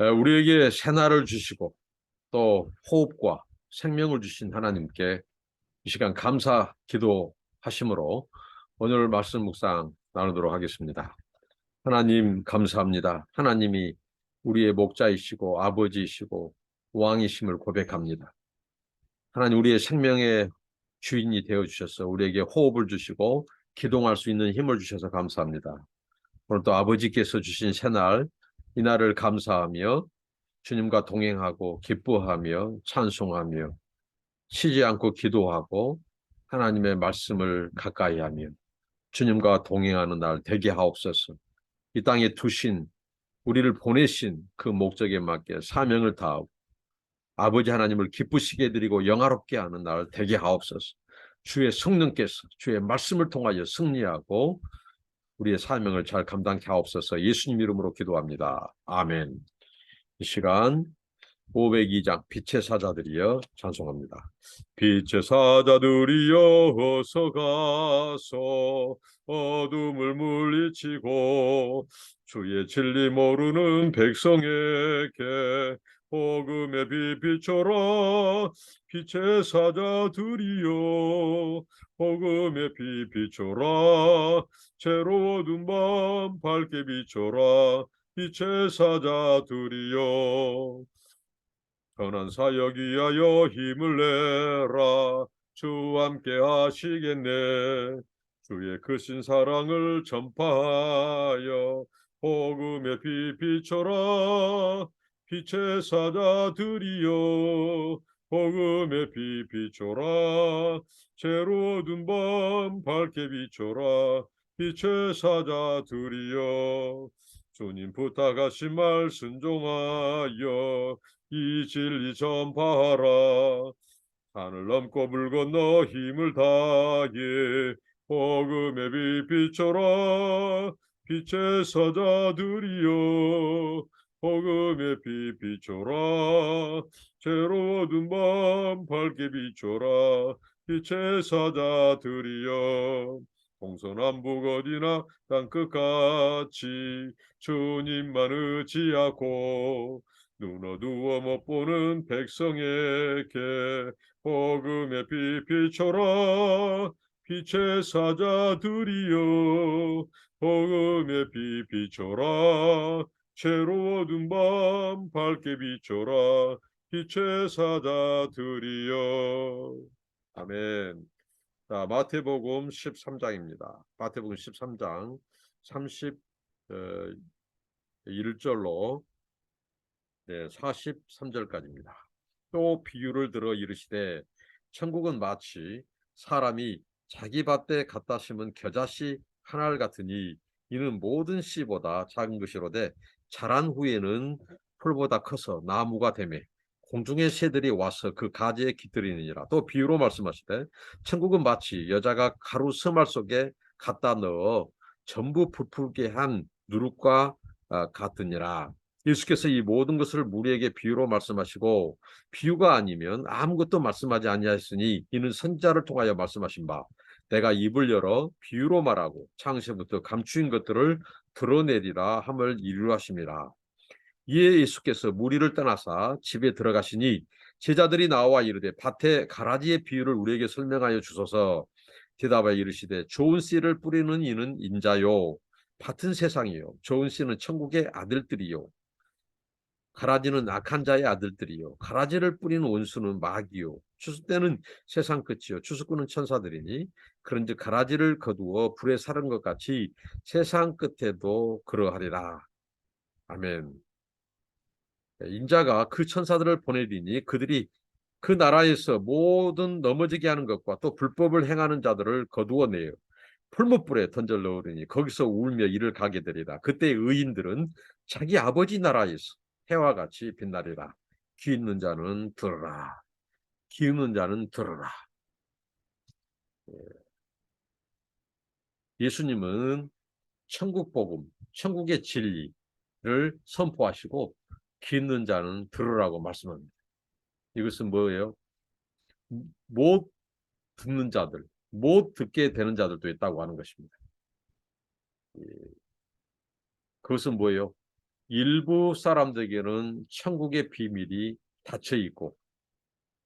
에, 우리에게 새날을 주시고 또 호흡과 생명을 주신 하나님께 이 시간 감사 기도하심으로 오늘 말씀 묵상 나누도록 하겠습니다. 하나님 감사합니다. 하나님이 우리의 목자이시고 아버지이시고 왕이심을 고백합니다. 하나님 우리의 생명의 주인이 되어 주셔서 우리에게 호흡을 주시고 기동할 수 있는 힘을 주셔서 감사합니다. 오늘 또 아버지께서 주신 새날 이 날을 감사하며 주님과 동행하고 기뻐하며 찬송하며 쉬지 않고 기도하고 하나님의 말씀을 가까이 하며 주님과 동행하는 날 되게 하옵소서. 이 땅에 두신 우리를 보내신 그 목적에 맞게 사명을 다하고 아버지 하나님을 기쁘시게 드리고 영화롭게 하는 날 되게 하옵소서. 주의 성령께서 주의 말씀을 통하여 승리하고 우리의 사명을 잘 감당케 하옵소서. 예수님 이름으로 기도합니다. 아멘. 이 시간 502장 빛의 사자들이여 찬송합니다. 빛의 사자들이여 어서 가서 어둠을 물리치고 주의 진리 모르는 백성에게 복음의 빛 비춰라 빛의 사자들이여 복음의 빛 비춰라 새로운 밤 밝게 비춰라 빛의 사자들이여 선한 사역 위하여 힘을 내라. 주와 함께 하시겠네. 주의 크신 사랑을 전파하여 복음의 빛 비춰라. 빛의 사자들이여 복음의 빛 비춰라. 새로운 밤 밝게 비춰라. 빛의 사자들이여 주님 부탁하신 말 순종하여 이 진리 전파하라. 산을 넘고 물 건너 힘을 다해 복음의 빛 비춰라. 빛의 사자들이여 복음의 빛 비춰라. 새로운 밤 밝게 비춰라. 빛의 사자들이여 동서남북 어디나 땅끝같이 주님만 의지하고 눈 어두워 못 보는 백성에게 복음의 빛 비춰라 빛의 사자들이여 복음의 빛 비춰라 새로운 밤 밝게 비춰라 빛의 사자들이여. 아멘. 자 마태복음 13장입니다. 마태복음 13장 31절로 네, 43절까지입니다. 또 비유를 들어 이르시되 천국은 마치 사람이 자기 밭에 갖다 심은 겨자씨 하나를 같으니 이는 모든 씨보다 작은 것이로되 자란 후에는 풀보다 커서 나무가 되매 공중의 새들이 와서 그 가지에 깃들이느니라. 또 비유로 말씀하시되 천국은 마치 여자가 가루 스말 속에 갖다 넣어 전부 부풀게 한 누룩과 아, 같으니라. 예수께서 이 모든 것을 우리에게 비유로 말씀하시고 비유가 아니면 아무것도 말씀하지 아니하였으니 이는 선자를 통하여 말씀하신 바 내가 입을 열어 비유로 말하고 창세부터 감추인 것들을 드러내리라 함을 이루하심이라 이에 예수께서 무리를 떠나사 집에 들어가시니 제자들이 나와 이르되 밭에 가라지의 비유를 우리에게 설명하여 주소서. 대답하여 이르시되 좋은 씨를 뿌리는 이는 인자요. 밭은 세상이요. 좋은 씨는 천국의 아들들이요 가라지는 악한 자의 아들들이요. 가라지를 뿌리는 원수는 마귀요. 추수 때는 세상 끝이요. 추수꾼은 천사들이니 그런즉 가라지를 거두어 불에 사른 것 같이 세상 끝에도 그러하리라. 아멘. 인자가 그 천사들을 보내리니 그들이 그 나라에서 모든 넘어지게 하는 것과 또 불법을 행하는 자들을 거두어 내요. 풀무불에 던져 넣으리니 거기서 울며 이를 가게 되리라. 그때 의인들은 자기 아버지 나라에서 해와 같이 빛나리라. 귀 있는 자는 들으라. 귀 있는 자는 들으라. 예. 예수님은 천국 복음, 천국의 진리를 선포하시고 귀 있는 자는 들으라고 말씀합니다. 이것은 뭐예요? 못 듣는 자들, 못 듣게 되는 자들도 있다고 하는 것입니다. 예. 그것은 뭐예요? 일부 사람들에게는 천국의 비밀이 닫혀 있고,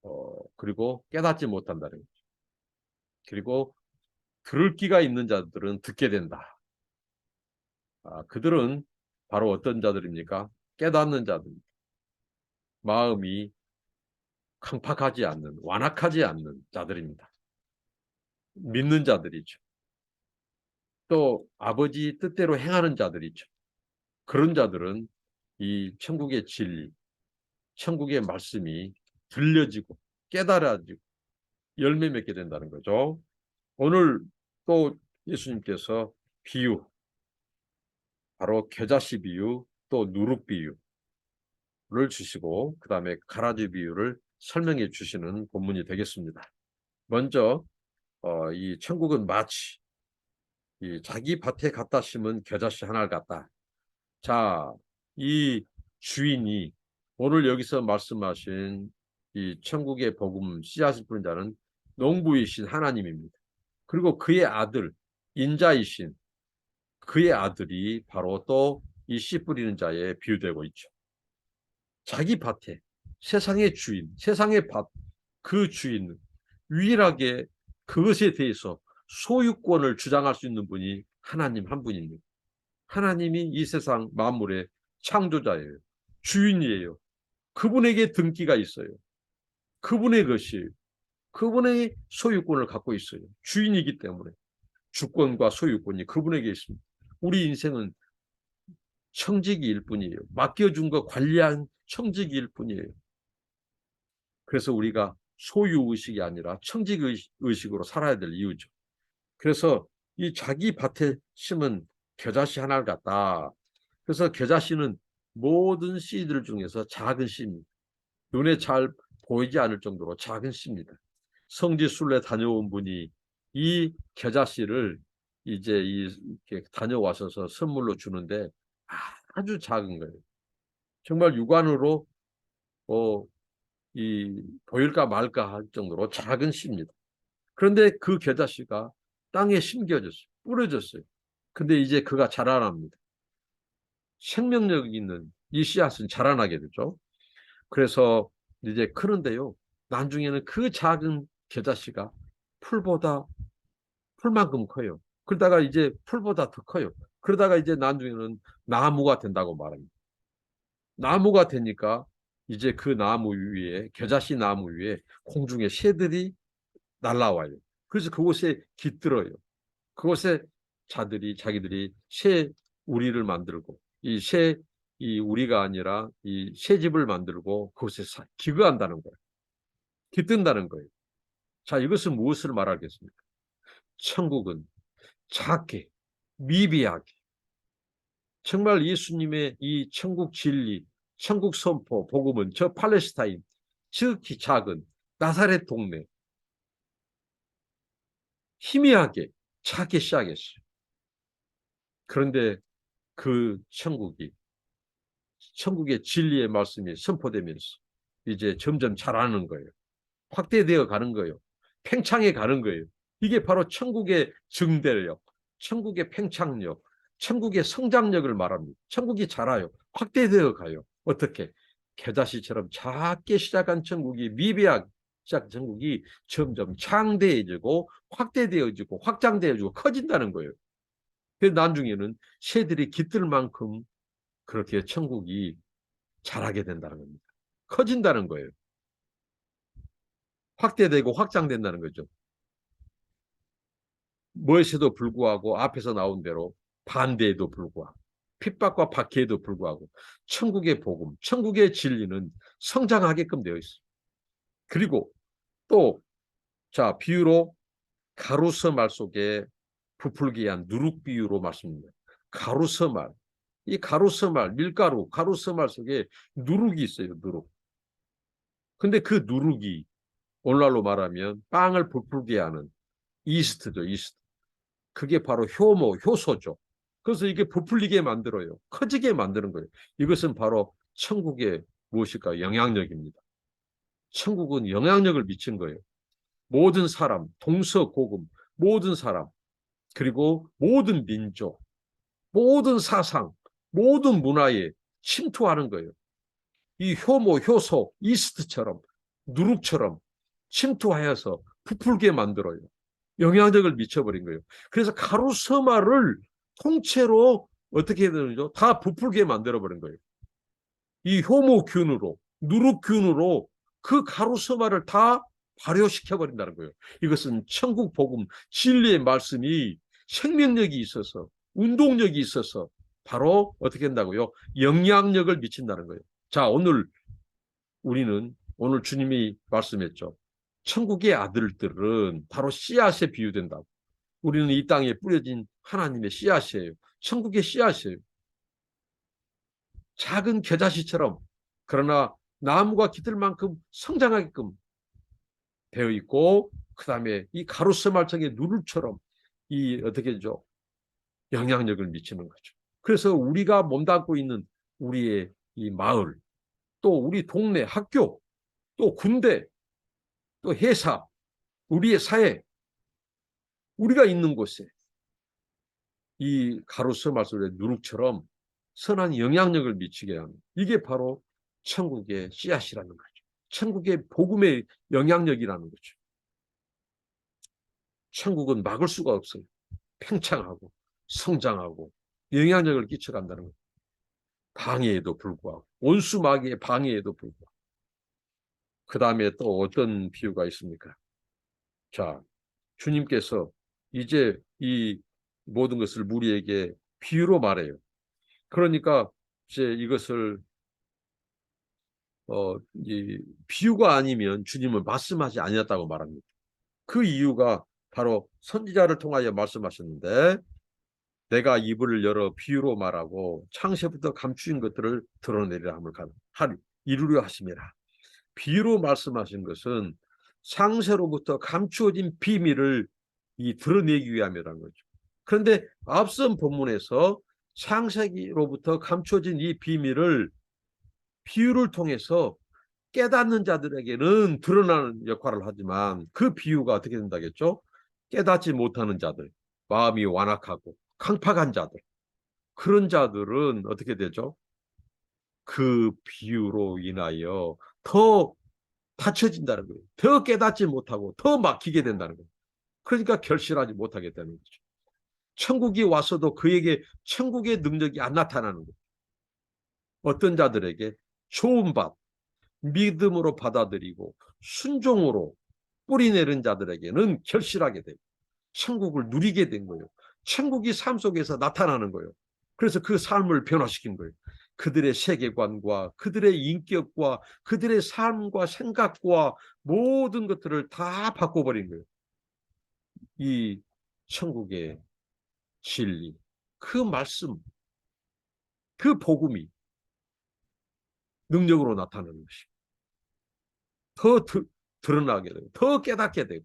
어, 그리고 깨닫지 못한다는 거죠. 그리고 들을 기가 있는 자들은 듣게 된다. 아, 그들은 바로 어떤 자들입니까? 깨닫는 자들입니다. 마음이 강팍하지 않는, 완악하지 않는 자들입니다. 믿는 자들이죠. 또 아버지 뜻대로 행하는 자들이죠. 그런 자들은 이 천국의 진리, 천국의 말씀이 들려지고 깨달아지고 열매 맺게 된다는 거죠. 오늘 또 예수님께서 비유, 바로 겨자씨 비유, 또 누룩 비유를 주시고 그 다음에 가라지 비유를 설명해 주시는 본문이 되겠습니다. 먼저 어, 이 천국은 마치 이 자기 밭에 갖다 심은 겨자씨 하나를 갖다. 자, 이 주인이 오늘 여기서 말씀하신 이 천국의 복음 씨앗을 뿌린 자는 농부이신 하나님입니다. 그리고 그의 아들 인자이신 그의 아들이 바로 또 이 씨 뿌리는 자에 비유되고 있죠. 자기 밭에 세상의 주인, 세상의 밭, 그 주인 유일하게 그것에 대해서 소유권을 주장할 수 있는 분이 하나님 한 분입니다. 하나님이 이 세상 만물의 창조자예요. 주인이에요. 그분에게 등기가 있어요. 그분의 것이 그분의 소유권을 갖고 있어요. 주인이기 때문에 주권과 소유권이 그분에게 있습니다. 우리 인생은 청지기일 뿐이에요. 맡겨준 거 관리한 청지기일 뿐이에요. 그래서 우리가 소유 의식이 아니라 청직 의식으로 살아야 될 이유죠. 그래서 이 자기 밭에 심은 겨자씨 하나를 갖다. 그래서 겨자씨는 모든 씨들 중에서 작은 씨입니다. 눈에 잘 보이지 않을 정도로 작은 씨입니다. 성지순례 다녀온 분이 이 겨자씨를 이제 이렇게 다녀와셔서 선물로 주는데 아주 작은 거예요. 정말 육안으로 어, 이 보일까 말까 할 정도로 작은 씨입니다. 그런데 그 겨자씨가 땅에 심겨졌어요. 뿌려졌어요. 근데 이제 그가 자라납니다. 생명력 있는 이 씨앗은 자라나게 되죠. 그래서 이제 크는데요. 나중에는 그 작은 겨자씨가 풀보다 풀만큼 커요. 그러다가 이제 풀보다 더 커요. 그러다가 이제 나중에는 나무가 된다고 말합니다. 나무가 되니까 이제 그 나무 위에 겨자씨 나무 위에 공중에 새들이 날라와요. 그래서 그곳에 깃들어요. 그곳에 자들이 자기들이 새 우리를 만들고 이새이 우리가 아니라 이 새 집을 만들고 그곳에 기거한다는 거예요. 깃든다는 거예요. 자, 이것은 무엇을 말하겠습니까? 천국은 작게 미비하게 정말 예수님의 이 천국 진리, 천국 선포, 복음은 저 팔레스타인, 지극히 작은 나사렛 동네 희미하게 작게 시작했어요. 그런데 그 천국이 천국의 진리의 말씀이 선포되면서 이제 점점 자라는 거예요. 확대되어 가는 거예요. 팽창해 가는 거예요. 이게 바로 천국의 증대력, 천국의 팽창력, 천국의 성장력을 말합니다. 천국이 자라요. 확대되어 가요. 어떻게? 겨자씨처럼 작게 시작한 천국이 미비하게 시작 천국이 점점 창대해지고 확대되어지고 확장되어지고 커진다는 거예요. 그 나중에는 새들이 깃들 만큼 그렇게 천국이 자라게 된다는 겁니다. 커진다는 거예요. 확대되고 확장된다는 거죠. 무엇에도 불구하고 앞에서 나온 대로 반대에도 불구하고 핍박과 박해에도 불구하고 천국의 복음, 천국의 진리는 성장하게끔 되어 있습니다. 그리고 또 자 비유로 가루서 말 속에 부풀게 한 누룩 비유로 말씀입니다. 가루서 말. 이 가루서 말, 밀가루, 가루서 말 속에 누룩이 있어요. 누룩. 근데 그 누룩이 오늘날로 말하면 빵을 부풀게 하는 이스트죠. 이스트. 그게 바로 효모, 효소죠. 그래서 이게 부풀리게 만들어요. 커지게 만드는 거예요. 이것은 바로 천국의 무엇일까? 영향력입니다. 천국은 영향력을 미친 거예요. 모든 사람, 동서고금, 모든 사람, 그리고 모든 민족, 모든 사상, 모든 문화에 침투하는 거예요. 이 효모, 효소, 이스트처럼 누룩처럼 침투하여서 부풀게 만들어요. 영향력을 미쳐버린 거예요. 그래서 가루서마를 통째로 어떻게 되는죠? 다 부풀게 만들어버린 거예요. 이 효모균으로, 누룩균으로 그 가루서마를 다 발효시켜버린다는 거예요. 이것은 천국 복음, 진리의 말씀이 생명력이 있어서, 운동력이 있어서 바로 어떻게 된다고요? 영향력을 미친다는 거예요. 자, 오늘 우리는 오늘 주님이 말씀했죠. 천국의 아들들은 바로 씨앗에 비유된다고. 우리는 이 땅에 뿌려진 하나님의 씨앗이에요. 천국의 씨앗이에요. 작은 겨자씨처럼 그러나 나무가 기들만큼 성장하게끔 되어 있고 그 다음에 이 가로세말청의 누를처럼 이 어떻게 되죠? 영향력을 미치는 거죠. 그래서 우리가 몸담고 있는 우리의 이 마을, 또 우리 동네 학교, 또 군대, 또 회사, 우리의 사회, 우리가 있는 곳에 이 가로수 말소의 누룩처럼 선한 영향력을 미치게 하는 이게 바로 천국의 씨앗이라는 거죠. 천국의 복음의 영향력이라는 거죠. 천국은 막을 수가 없어요. 팽창하고 성장하고 영향력을 끼쳐간다는 거예요. 방해에도 불구하고 온수 마귀의 방해에도 불구하고 그 다음에 또 어떤 비유가 있습니까? 자, 주님께서 이제 이 모든 것을 우리에게 비유로 말해요. 그러니까 이제 이것을 어, 이 비유가 아니면 주님은 말씀하지 아니었다고 말합니다. 그 이유가 바로 선지자를 통하여 말씀하셨는데 내가 이불을 열어 비유로 말하고 창세부터 감추인 것들을 드러내리라 함을 이루려 하심이라. 비유로 말씀하신 것은 상세로부터 감추어진 비밀을 이 드러내기 위함이라는 거죠. 그런데 앞선 본문에서 창세기로부터 감춰진 이 비밀을 비유를 통해서 깨닫는 자들에게는 드러나는 역할을 하지만 그 비유가 어떻게 된다겠죠? 깨닫지 못하는 자들, 마음이 완악하고 강팍한 자들, 그런 자들은 어떻게 되죠? 그 비유로 인하여 더 다쳐진다는 거예요. 더 깨닫지 못하고 더 막히게 된다는 거예요. 그러니까 결실하지 못하게 되는 거죠. 천국이 왔어도 그에게 천국의 능력이 안 나타나는 거예요. 어떤 자들에게 좋은 밭, 믿음으로 받아들이고 순종으로 뿌리 내린 자들에게는 결실하게 되고 천국을 누리게 된 거예요. 천국이 삶 속에서 나타나는 거예요. 그래서 그 삶을 변화시킨 거예요. 그들의 세계관과 그들의 인격과 그들의 삶과 생각과 모든 것들을 다 바꿔버린 거예요. 이 천국의 진리, 그 말씀, 그 복음이 능력으로 나타나는 것이 더 드, 드러나게 되고 더 깨닫게 되고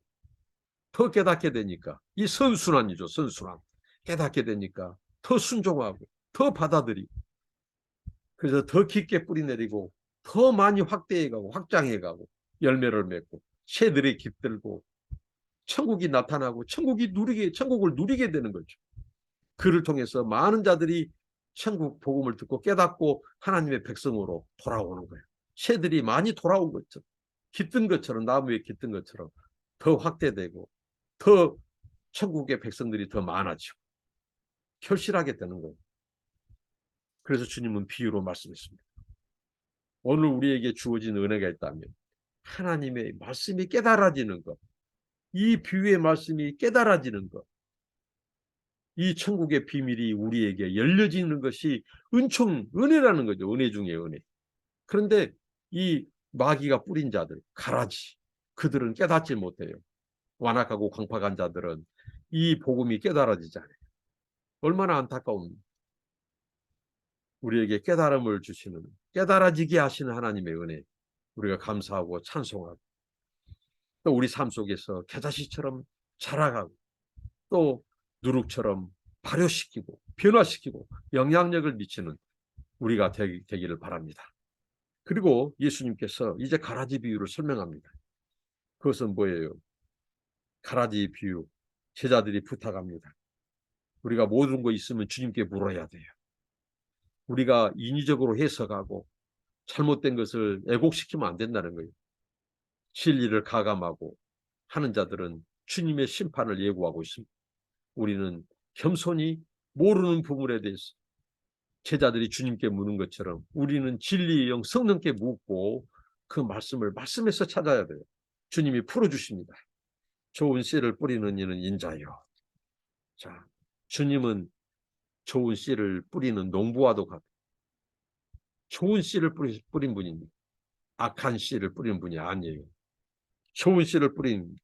더 깨닫게 되니까 이 선순환이죠 선순환 깨닫게 되니까 더 순종하고 더 받아들이고 그래서 더 깊게 뿌리내리고 더 많이 확대해가고 확장해가고 열매를 맺고 새들이 깃들고 천국이 나타나고 천국이 누리게 천국을 누리게 되는 거죠. 그를 통해서 많은 자들이 천국 복음을 듣고 깨닫고 하나님의 백성으로 돌아오는 거예요. 새들이 많이 돌아온 것처럼 깃든 것처럼 나무에 깃든 것처럼 더 확대되고 더 천국의 백성들이 더 많아지고 결실하게 되는 거예요. 그래서 주님은 비유로 말씀했습니다. 오늘 우리에게 주어진 은혜가 있다면 하나님의 말씀이 깨달아지는 것, 이 비유의 말씀이 깨달아지는 것, 이 천국의 비밀이 우리에게 열려지는 것이 은총, 은혜라는 거죠. 은혜 중에 은혜. 그런데 이 마귀가 뿌린 자들, 가라지, 그들은 깨닫지 못해요. 완악하고 광팍한 자들은 이 복음이 깨달아지지 않아요. 얼마나 안타까운 우리에게 깨달음을 주시는 깨달아지게 하시는 하나님의 은혜 우리가 감사하고 찬송하고 또 우리 삶 속에서 겨자씨처럼 자라가고 또 누룩처럼 발효시키고 변화시키고 영향력을 미치는 우리가 되기, 되기를 바랍니다. 그리고 예수님께서 이제 가라지 비유를 설명합니다. 그것은 뭐예요? 가라지 비유 제자들이 부탁합니다. 우리가 모든 거 있으면 주님께 물어야 돼요. 우리가 인위적으로 해석하고 잘못된 것을 애곡시키면 안 된다는 거예요. 진리를 가감하고 하는 자들은 주님의 심판을 예고하고 있습니다. 우리는 겸손히 모르는 부분에 대해서 제자들이 주님께 묻는 것처럼 우리는 진리의 영 성령께 묻고 그 말씀을 말씀에서 찾아야 돼요. 주님이 풀어주십니다. 좋은 씨를 뿌리는 이는 인자요. 자, 주님은 좋은 씨를 뿌리는 농부와도 같아. 좋은 씨를 뿌리, 뿌린 분입니다. 악한 씨를 뿌리는 분이 아니에요. 좋은 씨를 뿌린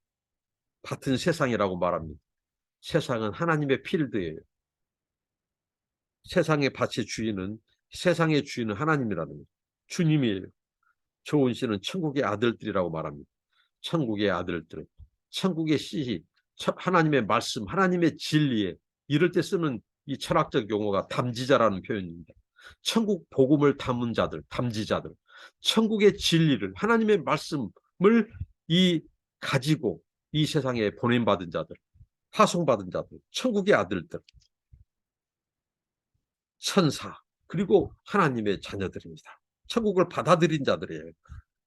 밭은 세상이라고 말합니다. 세상은 하나님의 필드예요. 세상의 밭의 주인은 세상의 주인은 하나님이라는. 주님이에요. 좋은 씨는 천국의 아들들이라고 말합니다. 천국의 아들들, 천국의 씨, 하나님의 말씀, 하나님의 진리에 이럴 때 쓰는 이 철학적 용어가 담지자라는 표현입니다. 천국 복음을 담은 자들, 담지자들, 천국의 진리를 하나님의 말씀을 이 가지고 이 세상에 보냄 받은 자들, 파송받은 자들, 천국의 아들들, 천사, 그리고 하나님의 자녀들입니다. 천국을 받아들인 자들이에요.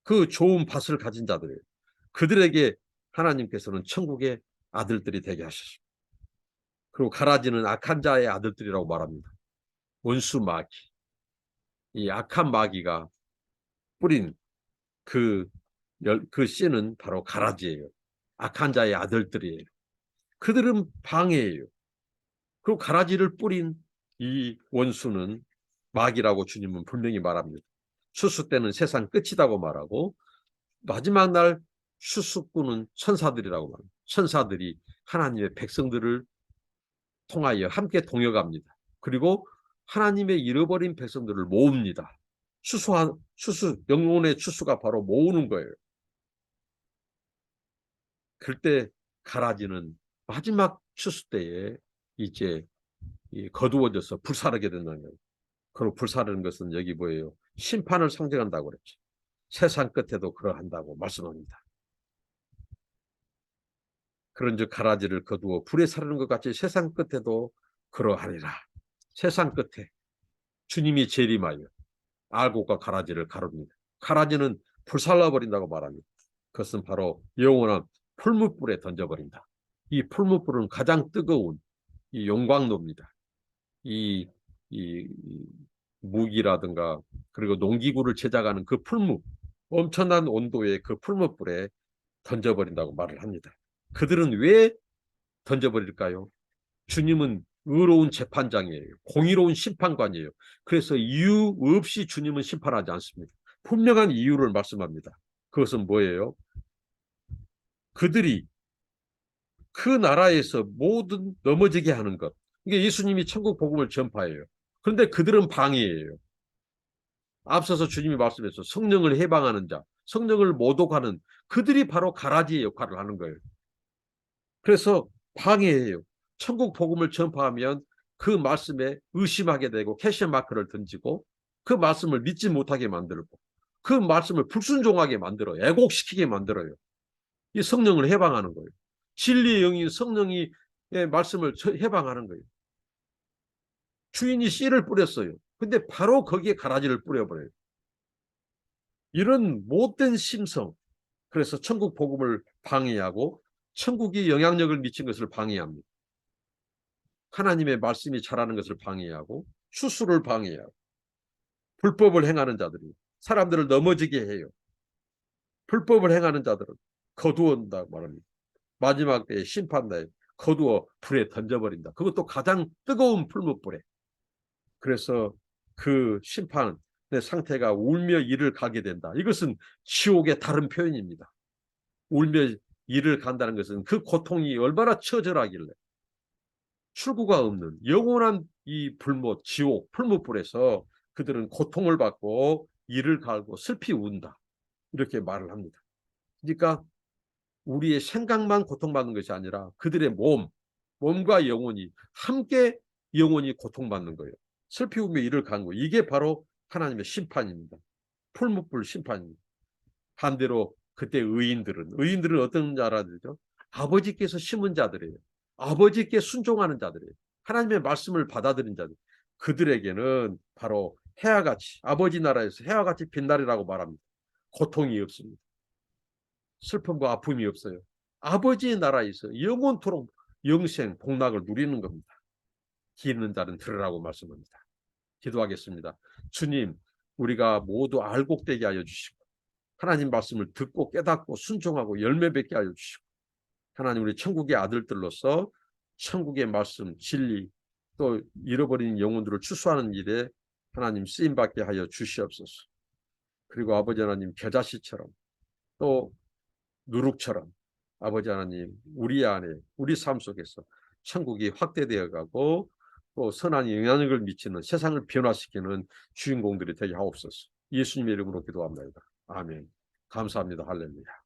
그 좋은 밭을 가진 자들이에요. 그들에게 하나님께서는 천국의 아들들이 되게 하셨습니다. 그리고 가라지는 악한 자의 아들들이라고 말합니다. 원수 마귀. 이 악한 마귀가 뿌린 그, 그 씨는 바로 가라지예요. 악한 자의 아들들이에요. 그들은 방해예요. 그리고 가라지를 뿌린 이 원수는 마귀라고 주님은 분명히 말합니다. 수수 때는 세상 끝이라고 말하고 마지막 날 수수꾼은 천사들이라고 말합니다. 천사들이 하나님의 백성들을 통하여 함께 동역합니다. 그리고 하나님의 잃어버린 백성들을 모읍니다. 추수한 추수 영혼의 추수가 바로 모으는 거예요. 그때 가라지는 마지막 추수 때에 이제 거두어져서 불사르게 된다는 거예요. 그리고 불사르는 것은 여기 뭐예요? 심판을 상징한다고 그랬죠. 세상 끝에도 그러한다고 말씀합니다. 그런 즉 가라지를 거두어 불에 사르는 것 같이 세상 끝에도 그러하리라. 세상 끝에 주님이 재림하여 알곡과 가라지를 가릅니다. 가라지는 불살라 버린다고 말합니다. 그것은 바로 영원한 풀무불에 던져버린다. 이 풀무불은 가장 뜨거운 이 용광로입니다. 이, 이, 이 무기라든가 그리고 농기구를 제작하는 그 풀무 엄청난 온도의 그 풀무불에 던져버린다고 말을 합니다. 그들은 왜 던져버릴까요? 주님은 의로운 재판장이에요. 공의로운 심판관이에요. 그래서 이유 없이 주님은 심판하지 않습니다. 분명한 이유를 말씀합니다. 그것은 뭐예요? 그들이 그 나라에서 모든 넘어지게 하는 것. 이게 예수님이 천국 복음을 전파해요. 그런데 그들은 방해예요. 앞서서 주님이 말씀해서 성령을 해방하는 자, 성령을 모독하는 그들이 바로 가라지의 역할을 하는 거예요. 그래서 방해해요. 천국 복음을 전파하면 그 말씀에 의심하게 되고 캐시 마크를 던지고 그 말씀을 믿지 못하게 만들고 그 말씀을 불순종하게 만들어 애곡시키게 만들어요. 이 성령을 해방하는 거예요. 진리의 영인 성령이 말씀을 해방하는 거예요. 주인이 씨를 뿌렸어요. 근데 바로 거기에 가라지를 뿌려버려요. 이런 못된 심성. 그래서 천국 복음을 방해하고 천국이 영향력을 미친 것을 방해합니다. 하나님의 말씀이 자라는 것을 방해하고 수수를 방해하고 불법을 행하는 자들이 사람들을 넘어지게 해요. 불법을 행하는 자들은 거두온다 말합니다. 마지막 때에 심판다에 거두어 불에 던져버린다. 그것도 가장 뜨거운 풀무불에. 그래서 그 심판의 상태가 울며 이를 가게 된다. 이것은 지옥의 다른 표현입니다. 울며 일을 간다는 것은 그 고통이 얼마나 처절하길래 출구가 없는 영원한 이 불못, 지옥, 풀무불에서 그들은 고통을 받고 이를 갈고 슬피 운다. 이렇게 말을 합니다. 그러니까 우리의 생각만 고통받는 것이 아니라 그들의 몸, 몸과 영혼이 함께 영혼이 고통받는 거예요. 슬피 우며 이를 간 거. 이게 바로 하나님의 심판입니다. 풀무불 심판입니다. 반대로 그때 의인들은 의인들은 어떤 자라들죠? 아버지께서 심은 자들이에요. 아버지께 순종하는 자들이에요. 하나님의 말씀을 받아들인 자들. 그들에게는 바로 해와 같이 아버지 나라에서 해와 같이 빛날이라고 말합니다. 고통이 없습니다. 슬픔과 아픔이 없어요. 아버지의 나라에서 영원토록 영생 복락을 누리는 겁니다. 기는 자는 들으라고 말씀합니다. 기도하겠습니다. 주님, 우리가 모두 알곡되게 하여 주시고 하나님 말씀을 듣고 깨닫고 순종하고 열매 맺게 하여 주시고 하나님 우리 천국의 아들들로서 천국의 말씀, 진리 또 잃어버린 영혼들을 추수하는 일에 하나님 쓰임 받게 하여 주시옵소서. 그리고 아버지 하나님 겨자씨처럼 또 누룩처럼 아버지 하나님 우리 안에 우리 삶 속에서 천국이 확대되어 가고 또 선한 영향력을 미치는 세상을 변화시키는 주인공들이 되게 하옵소서. 예수님의 이름으로 기도합니다. 아멘. 감사합니다. 할렐루야.